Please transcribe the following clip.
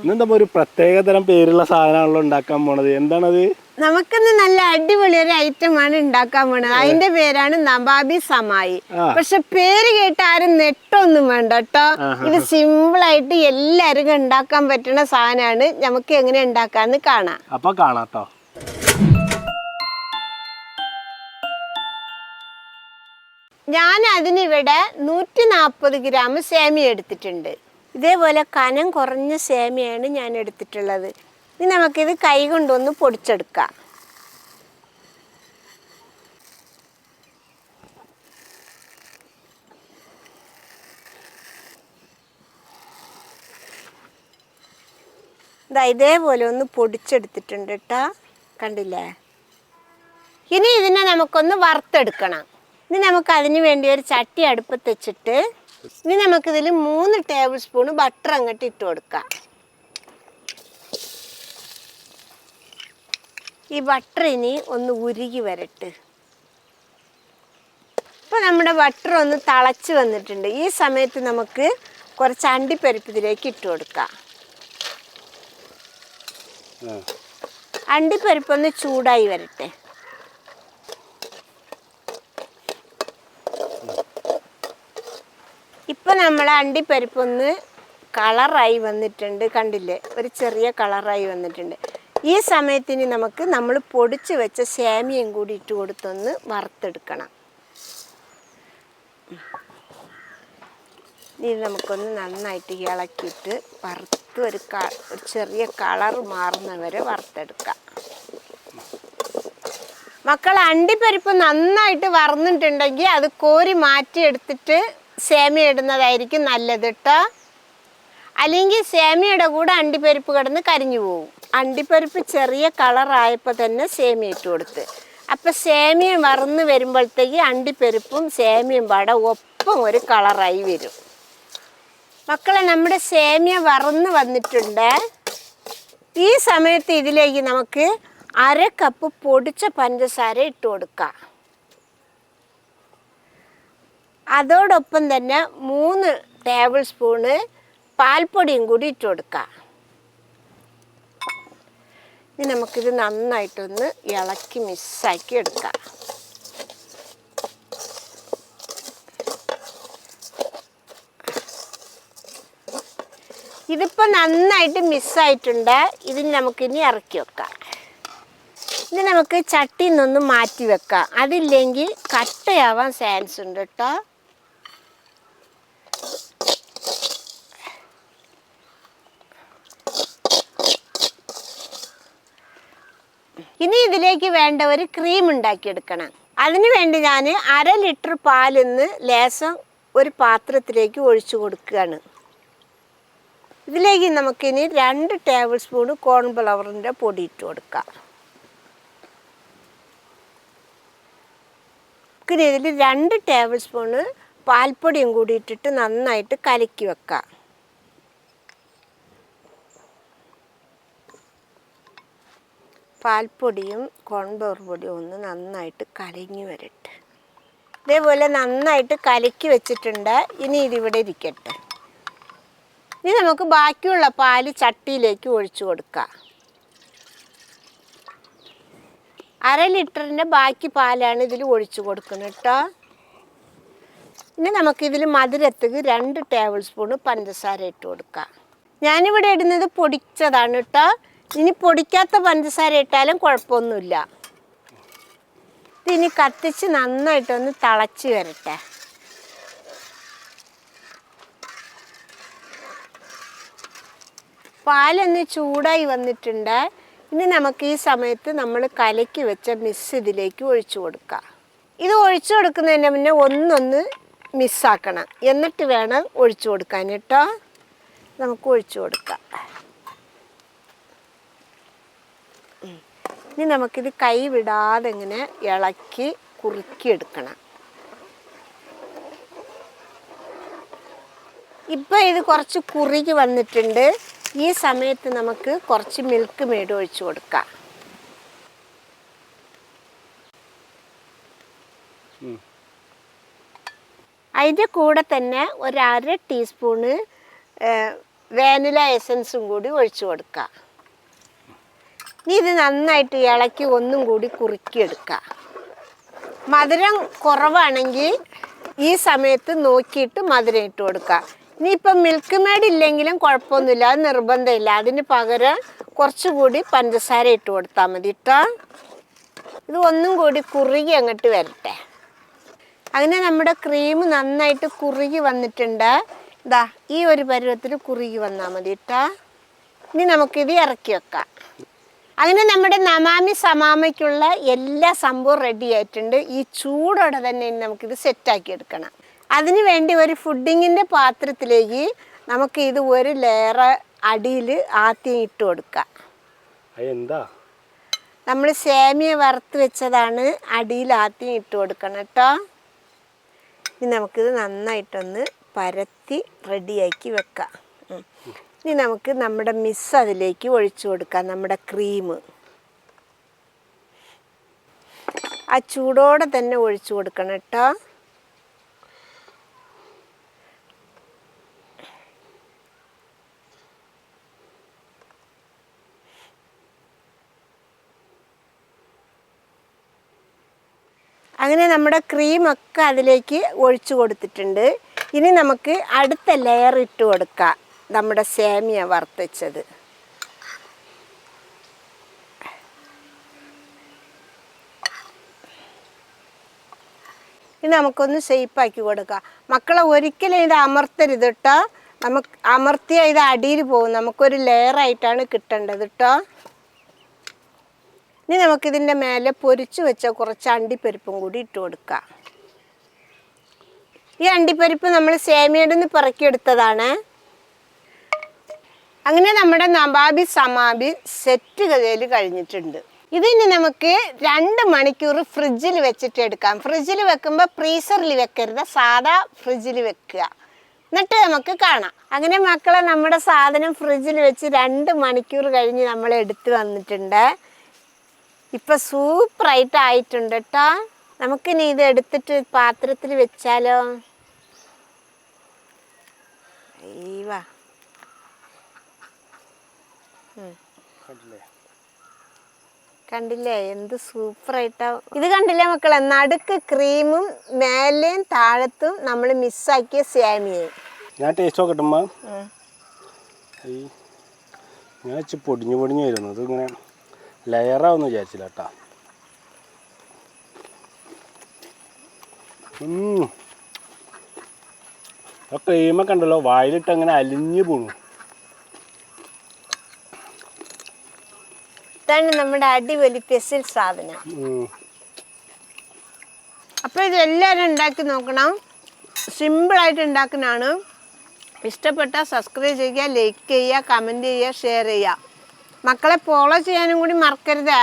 ഇന്നെന്താ ഒരു പ്രത്യേകതരം പേരുള്ള സാധനമാണല്ലോ ഉണ്ടാക്കാൻ പോണത്? എന്താണത്? നമുക്കിന്ന് നല്ല അടിപൊളി ഒരു ഐറ്റം ആണ് ഉണ്ടാക്കാൻ പോണത്. അതിന്റെ പേരാണ് നവാബി സമായി. പക്ഷെ പേര് കേട്ട് ആരും നെട്ടൊന്നും വേണ്ട കേട്ടോ. ഇത് സിമ്പിൾ ആയിട്ട് എല്ലാരും ഉണ്ടാക്കാൻ പറ്റുന്ന സാധനമാണ്. നമുക്ക് എങ്ങനെ ഉണ്ടാക്കാന്ന് കാണാം. അപ്പൊ കാണാട്ടോ. ഞാൻ അതിനിവിടെ നൂറ്റി നാൽപ്പത് ഗ്രാം സേമിയ എടുത്തിട്ടുണ്ട്. ഇതേപോലെ കനം കുറഞ്ഞ സേമിയാണ് ഞാൻ എടുത്തിട്ടുള്ളത്. ഇനി നമുക്കിത് കൈ കൊണ്ടൊന്ന് പൊടിച്ചെടുക്കാം. ഇതാ ഇതേപോലെ ഒന്ന് പൊടിച്ചെടുത്തിട്ടുണ്ട് കേട്ടോ കണ്ടില്ലേ? ഇനി ഇതിനെ നമുക്കൊന്ന് വറുത്തെടുക്കണം. ഇനി നമുക്ക് അതിന് വേണ്ടി ഒരു ചട്ടി അടുപ്പത്ത് വെച്ചിട്ട് ഇനി നമുക്കിതിൽ മൂന്ന് ടേബിൾ സ്പൂൺ ബട്ടർ അങ്ങോട്ട് ഇട്ട് കൊടുക്കാം. ഈ ബട്ടർ ഇനി ഒന്ന് ഉരുകി വരട്ട്. ഇപ്പം നമ്മുടെ ബട്ടർ ഒന്ന് തിളച്ച് വന്നിട്ടുണ്ട്. ഈ സമയത്ത് നമുക്ക് കുറച്ച് അണ്ടിപ്പരിപ്പ് ഇതിലേക്ക് ഇട്ട് കൊടുക്കാം. അണ്ടിപ്പരിപ്പ് ഒന്ന് ചൂടായി വരട്ടെ ഇപ്പൊ നമ്മളെ അണ്ടിപ്പരിപ്പൊന്ന് കളറായി വന്നിട്ടുണ്ട്. കണ്ടില്ലേ? ഒരു ചെറിയ കളറായി വന്നിട്ടുണ്ട്. ഈ സമയത്തിന് നമുക്ക് നമ്മൾ പൊടിച്ച് വെച്ച സേമിയയും കൂടി ഇട്ട് കൊടുത്തൊന്ന് വറുത്തെടുക്കണം. ഇത് നമുക്കൊന്ന് നന്നായിട്ട് ഇളക്കിയിട്ട് വറുത്ത് ഒരു ക ഒരു ചെറിയ കളർ മാറുന്നവരെ വറുത്തെടുക്കാം. മക്കൾ അണ്ടിപ്പരിപ്പ് നന്നായിട്ട് വറന്നിട്ടുണ്ടെങ്കിൽ അത് കോരി മാറ്റി എടുത്തിട്ട് സേമിയ ഇടുന്നതായിരിക്കും നല്ലത് കേട്ടോ അല്ലെങ്കിൽ സേമിയയുടെ കൂടെ അണ്ടിപ്പരിപ്പ് കിടന്ന് കരിഞ്ഞു പോകും അണ്ടിപ്പരിപ്പ് ചെറിയ കളറായപ്പോൾ തന്നെ സേമിയ ഇട്ട് കൊടുത്ത്. അപ്പം സേമിയ വറന്ന് വരുമ്പോഴത്തേക്ക് അണ്ടിപ്പരിപ്പും സേമിയും പാടെ ഒപ്പം ഒരു കളറായി വരും. മക്കളെ നമ്മുടെ സേമിയ വറന്ന് വന്നിട്ടുണ്ട്. ഈ സമയത്ത് ഇതിലേക്ക് നമുക്ക് അര കപ്പ് പൊടിച്ച പഞ്ചസാര ഇട്ട് കൊടുക്കാം. അതോടൊപ്പം തന്നെ മൂന്ന് ടേബിൾ സ്പൂണ് പാൽപ്പൊടിയും കൂടി ഇട്ട് കൊടുക്കുക ഇനി നമുക്കിത് നന്നായിട്ടൊന്ന് ഇളക്കി മിക്സാക്കി എടുക്കാം. ഇതിപ്പോൾ നന്നായിട്ട് മിസ്സായിട്ടുണ്ട് ഇതിന് നമുക്കിനി ഇറക്കി വെക്കാം. ഇനി നമുക്ക് ചട്ടിയിൽ നിന്നൊന്ന് മാറ്റി വെക്കാം. അതില്ലെങ്കിൽ കട്ടയാവാൻ ചാൻസ് ഉണ്ട് കേട്ടോ ഇനി ഇതിലേക്ക് വേണ്ട ഒരു ക്രീം ഉണ്ടാക്കിയെടുക്കണം. അതിനുവേണ്ടി ഞാൻ അര ലിറ്റർ പാലിന്ന് ലേശം ഒരു പാത്രത്തിലേക്ക് ഒഴിച്ചു കൊടുക്കുകയാണ്. ഇതിലേക്ക് നമുക്കിനി രണ്ട് ടേബിൾ സ്പൂൺ കോൺഫ്ലവറിന്റെ പൊടി ഇട്ട് കൊടുക്കാം. ഇതിൽ രണ്ട് ടേബിൾ സ്പൂണ് പാൽപ്പൊടിയും കൂടി ഇട്ടിട്ട് നന്നായിട്ട് കലക്കി വെക്കാം. പാൽപ്പൊടിയും കോൺഫ്ലവർ പൊടിയും ഒന്ന് നന്നായിട്ട് കലങ്ങി വരട്ടെ. ഇതേപോലെ നന്നായിട്ട് കലക്കി വെച്ചിട്ടുണ്ട്. ഇനി ഇതിവിടെ ഇരിക്കട്ടെ. ഇനി നമുക്ക് ബാക്കിയുള്ള പാൽ ചട്ടിയിലേക്ക് ഒഴിച്ചു കൊടുക്കാം. അര ലിറ്ററിന്റെ ബാക്കി പാലാണ് ഇതിൽ ഒഴിച്ചു കൊടുക്കുന്നത് കേട്ടോ. ഇനി നമുക്കിതിൽ മധുരത്തേക്ക് രണ്ട് ടേബിൾ സ്പൂണ് പഞ്ചസാര ഇട്ട് കൊടുക്കാം. ഞാനിവിടെ ഇടുന്നത് പൊടിച്ചതാണ് കേട്ടോ. ഇനി പൊടിക്കാത്ത പഞ്ചസാര ഇട്ടാലും കുഴപ്പമൊന്നുമില്ല. ഇതിനി കത്തിച്ച് നന്നായിട്ടൊന്ന് തിളച്ച് വരട്ടെ. പാലൊന്ന് ചൂടായി വന്നിട്ടുണ്ട്. ഇനി നമുക്ക് ഈ സമയത്ത് നമ്മൾ കലക്കി വെച്ച മിസ് ഇതിലേക്ക് ഒഴിച്ചു കൊടുക്കാം. ഇത് ഒഴിച്ചു കൊടുക്കുന്നതിന് മുന്നേ ഒന്നൊന്ന് മിസ്സാക്കണം എന്നിട്ട് വേണം ഒഴിച്ചു കൊടുക്കാൻ കേട്ടോ. നമുക്ക് ഒഴിച്ചു കൊടുക്കാം. ഇനി നമുക്കിത് കൈ വിടാതെ ഇങ്ങനെ ഇളക്കി കുറുക്കിയെടുക്കണം. ഇപ്പം ഇത് കുറച്ച് കുറുകി വന്നിട്ടുണ്ട്. ഈ സമയത്ത് നമുക്ക് കുറച്ച് മിൽക്ക് മേട് ഒഴിച്ചു കൊടുക്കാം. അതിന്റെ കൂടെ തന്നെ ഒരു അര ടീസ്പൂണ് വാനില എസൻസും കൂടി ഒഴിച്ചു കൊടുക്കുക ഇത് നന്നായിട്ട് ഇളക്കി ഒന്നും കൂടി കുറുക്കിയെടുക്കുക മധുരം കുറവാണെങ്കിൽ ഈ സമയത്ത് നോക്കിയിട്ട് മധുരം ഇട്ട് കൊടുക്കുക ഇനിയിപ്പം മിൽക്ക് മേഡ് ഇല്ലെങ്കിലും കുഴപ്പമൊന്നുമില്ല അത് നിർബന്ധമില്ല. അതിന് പകരം കുറച്ചുകൂടി പഞ്ചസാര ഇട്ട് കൊടുത്താൽ മതി കേട്ടോ ഇത് ഒന്നും കൂടി കുറുകി അങ്ങോട്ട് വരട്ടെ. അങ്ങനെ നമ്മുടെ ക്രീം നന്നായിട്ട് കുറുകി വന്നിട്ടുണ്ട്. ഇതാ ഈ ഒരു പരുവത്തിൽ കുറുകി വന്നാൽ മതി കേട്ടോ ഇനി നമുക്കിത് ഇറക്കി വെക്കാം. അങ്ങനെ നമ്മുടെ നമാമി സമാമയ്ക്കുള്ള എല്ലാ സംഭവം റെഡി ആയിട്ടുണ്ട്. ഈ ചൂടോടെ തന്നെ ഇനി നമുക്കിത് സെറ്റാക്കി എടുക്കണം. അതിന് വേണ്ടി ഒരു ഫുഡിങ്ങിന്റെ പാത്രത്തിലേക്ക് നമുക്ക് ഇത് ഒരു ലെയർ അടിയിൽ ആദ്യം ഇട്ട് കൊടുക്കാം. എന്താ നമ്മൾ സേമിയ വറുത്ത് വെച്ചതാണ് അടിയിൽ ആദ്യം ഇട്ട് കൊടുക്കണം കേട്ടോ. ഇനി നമുക്കിത് നന്നായിട്ടൊന്ന് പരത്തി റെഡിയാക്കി വെക്കാം. ഇനി നമുക്ക് നമ്മുടെ മിസ് അതിലേക്ക് ഒഴിച്ചു കൊടുക്കാം നമ്മുടെ ക്രീം ആ ചൂടോടെ തന്നെ ഒഴിച്ചു കൊടുക്കണം കേട്ടോ. അങ്ങനെ നമ്മുടെ ക്രീമൊക്കെ അതിലേക്ക് ഒഴിച്ചു കൊടുത്തിട്ടുണ്ട്. ഇനി നമുക്ക് അടുത്ത ലെയർ ഇട്ട് കൊടുക്കാം. നമ്മുടെ സേമിയ വറുത്തച്ചത് ഇനി നമുക്കൊന്ന് ഷെയ്പ്പാക്കി കൊടുക്കാം. മക്കളെ ഒരിക്കലും ഇത് അമർത്തരുത് കേട്ടോ. നമുക്ക് അമർത്തിയ ഇത് അടിയിൽ പോകും. നമുക്കൊരു ലെയറായിട്ടാണ് കിട്ടേണ്ടത് കേട്ടോ. ഇനി നമുക്കിതിന്റെ മേലെ പൊരിച്ചു വെച്ച കുറച്ച് അണ്ടിപ്പരിപ്പും കൂടി ഇട്ട് കൊടുക്കാം. ഈ അണ്ടിപ്പരിപ്പ് നമ്മൾ സേമിയയുടെ നിന്ന് പിറക്കിയെടുത്തതാണ്. അങ്ങനെ നമ്മുടെ നവാബി സമാബി സെറ്റ് കഥയിൽ കഴിഞ്ഞിട്ടുണ്ട്. ഇതിനി നമുക്ക് രണ്ട് മണിക്കൂർ ഫ്രിഡ്ജിൽ വെച്ചിട്ട് എടുക്കാം. ഫ്രിഡ്ജിൽ വെക്കുമ്പോൾ ഫ്രീസറിൽ വെക്കരുത്. സാധാ ഫ്രിഡ്ജിൽ വെക്കുക. എന്നിട്ട് നമുക്ക് കാണാം. അങ്ങനെ മക്കളെ നമ്മുടെ സാധനം ഫ്രിഡ്ജിൽ വെച്ച് രണ്ട് മണിക്കൂർ കഴിഞ്ഞ് നമ്മൾ എടുത്ത് വന്നിട്ടുണ്ട്. ഇപ്പൊ സൂപ്പറായിട്ട് ആയിട്ടുണ്ട് കേട്ടോ നമുക്കിനി ഇത് എടുത്തിട്ട് പാത്രത്തിൽ വെച്ചാലോ? അയ്യവാ കണ്ടില്ലേ? കണ്ടില്ലേ? എന്ത് സൂപ്പറായിട്ടാ. ഇത് കണ്ടില്ലേ മക്കളെ? നടുക്ക് ക്രീമും മേലെയും താഴത്തും നമ്മൾ മിസ്സാക്കിയ സേമിയയും. ഞാൻ ടേസ്റ്റ് നോക്കട്ടെ അമ്മ ഈ ഞാൻ വെച്ച് പൊടിഞ്ഞു പൊടിഞ്ഞു വരുന്നു. ഇത് ഇങ്ങനെ ലെയറാവെന്ന് വിചാരിച്ചില്ല കേട്ടാ. ആ ക്രീമൊക്കെ ഉണ്ടല്ലോ വായിലിട്ട് അങ്ങനെ അലിഞ്ഞു പോണു. ഇതാണ് നമ്മുടെ അടിപൊളി പെസിൽ സാധനം. അപ്പൊ അപ്പോൾ ഇത് എല്ലാവരും ഉണ്ടാക്കി നോക്കണം. സിമ്പിൾ ആയിട്ട് ഉണ്ടാക്കുന്നതാണ്. ഇഷ്ടപ്പെട്ട സബ്സ്ക്രൈബ് ചെയ്യുക ലൈക്ക് ചെയ്യുക കമന്റ് ചെയ്യുക ഷെയർ ചെയ്യുക. മക്കളെ ഫോളോ ചെയ്യാനും കൂടി മറക്കരുത്.